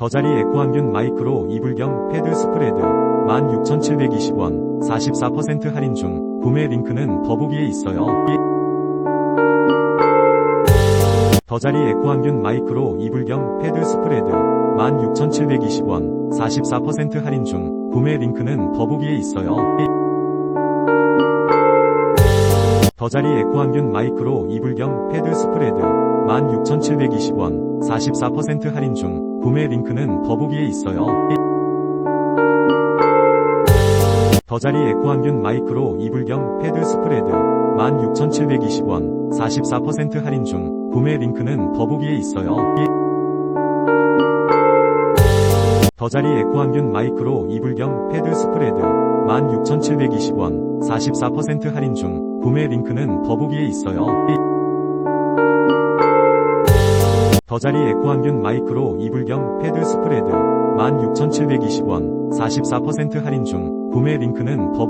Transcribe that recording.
더자리 에코항균 마이크로 이불경 패드 스프레드 16,720원 44% 할인 중 구매 링크는 더보기에 있어요. 더자리 에코항균 마이크로 이불경 패드 스프레드 16,720원 44% 할인 중 구매 링크는 더보기에 있어요. 더자리 에코항균 마이크로 이불경 패드 스프레드 16,720원 44% 할인 중 구매 링크는 더보기에 있어요. 더자리 에코항균 마이크로 이불경 패드 스프레드 16,720원 44% 할인 중 구매 링크는 더보기에 있어요. 더자리 에코항균 마이크로 이불경 패드 스프레드 16,720원 44% 할인 중 구매 링크는 더보기에 있어요. 더자리 에코항균 마이크로 이불경 패드 스프레드 16,720원 44% 할인 중 구매 링크는 더